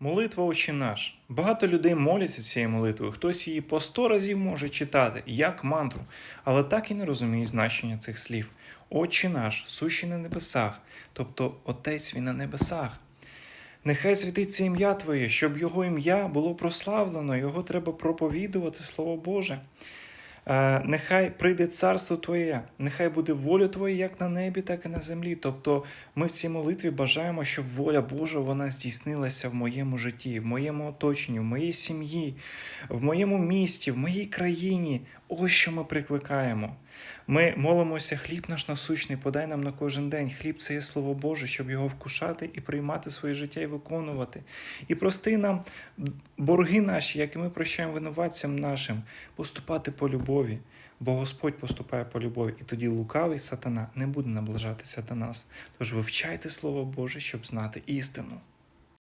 Молитва «Отче наш. Багато людей моляться цією молитвою. Хтось її по сто разів може читати, як мантру, але так і не розуміють значення цих слів. Отче наш, сущий на небесах, тобто Отець він на небесах. Нехай святиться ім'я Твоє, щоб його ім'я було прославлено, його треба проповідувати, Слово Боже. Е, Нехай прийде царство Твоє, нехай буде воля Твоя як на небі, так і на землі. Тобто ми в цій молитві бажаємо, щоб воля Божа вона здійснилася в моєму житті, в моєму оточенні, в моїй сім'ї, в моєму місті, в моїй країні. Ось що ми прикликаємо. Ми молимося, хліб наш насущний, подай нам на кожен день. Хліб це є Слово Боже, щоб його вкушати і приймати своє життя і виконувати. І прости нам борги наші, як і ми прощаємо винуватцям нашим, поступати по любові, бо Господь поступає по любові, і тоді лукавий сатана не буде наближатися до нас. Тож вивчайте Слово Боже, щоб знати істину.